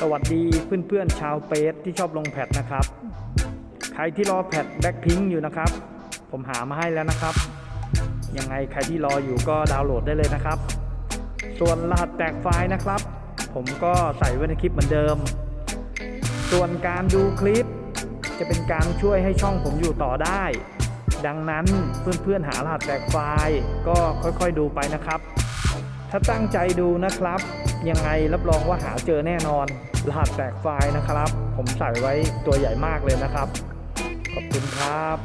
สวัสดีเพื่อนๆชาวเปสที่ชอบลงแพทนะครับ ใครที่รอแพทแบ็คพิงอยู่นะครับ ผมหามาให้แล้วนะครับ ยังไงใครที่รออยู่ก็ดาวน์โหลดได้เลยนะครับ ส่วนรหัสแตกไฟล์นะครับ ผมก็ใส่ไว้ในคลิปเหมือนเดิม ส่วนการดูคลิป จะเป็นการช่วยให้ช่องผมอยู่ต่อได้ ดังนั้นเพื่อนๆหารหัสแตกไฟล์ก็ค่อยๆดูไปนะครับ ถ้าตั้งใจดูนะครับ ยังไงรับรองว่าหาเจอแน่นอน รหัสแตกไฟล์นะครับ ผมใส่ไว้ตัวใหญ่มากเลยนะครับ ขอบคุณครับ